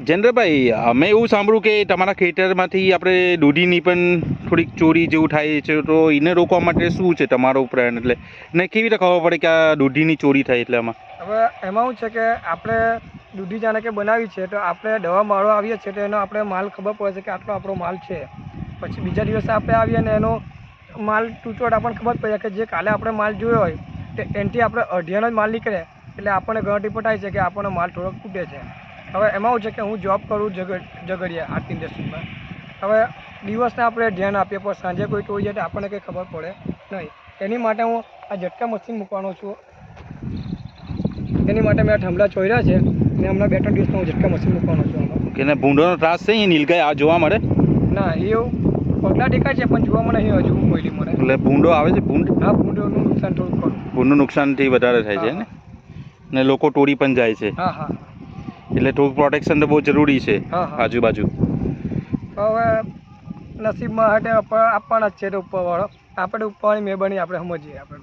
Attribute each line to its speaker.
Speaker 1: જયેન્દ્રભાઈ અમે એવું સાંભળ્યું કે તમારા ખેતરમાંથી આપણે દૂધીની પણ થોડીક ચોરી જેવું થાય છે, તો એને રોકવા માટે શું છે તમારો પ્રયાસ એટલે ને કેવી રીતે ખબર પડે કે આ દૂધીની ચોરી થાય એટલે આમાં?
Speaker 2: હવે એમાં શું છે કે આપણે દૂધી જાણે કે બનાવી છે, તો આપણે દવા માળો આવીએ છીએ, તો એનો આપણે માલ ખબર પડે છે કે આટલો આપણો માલ છે. પછી બીજા દિવસે આપણે આવીએ ને એનો માલ તૂટોટ આપણને ખબર પડે કે જે કાલે આપણે માલ જોયો હોય, તે એનાથી આપણે અઢિયાનો જ માલ નીકળે. એટલે આપણને ગણતરી પટાય છે કે આપણનો માલ થોડોક તૂટે છે. હવે એમાં એવું છે કે હું જોબ કરું જગ ઝઘડિયા આર્ટ ઇન્ડસ્ટ્રીમાં હવે દિવસને આપણે ધ્યાન આપીએ પણ સાંજે કોઈ તોડી જાય તો આપણને કંઈ ખબર પડે નહીં. એની માટે હું આ ઝટકા મશીન મૂકવાનો છું. એની માટે મેં આ ઠંભલા ચોર્યા છે ને હમણાં બે ત્રણ દિવસમાં હું ઝટકા મશીન મૂકવાનો છું આમાં
Speaker 1: કે ને ભૂંડોનો ત્રાસ છે એ નીલગાય? આ જોવા મળે?
Speaker 2: ના એવું પગલા દેખાય છે પણ જોવા મને અહીં હજુ કોઈલી મળે.
Speaker 1: એટલે ભૂંડો આવે છે ભૂંડ?
Speaker 2: હા ભૂંડોનું નુકસાન થોડું
Speaker 1: ભૂંડનું નુકસાનથી વધારે થાય છે ને ને લોકો તોડી પણ જાય છે.
Speaker 2: હા હા.
Speaker 1: એટલે થોડુંક પ્રોટેક્શન તો બહુ જરૂરી છે આજુબાજુ.
Speaker 2: હવે નસીબમાં હાટે આપવાના જ છે ઉપરવાળો. આપણે ઉપરવાળી મહેરબાની આપણે સમજીએ આપણે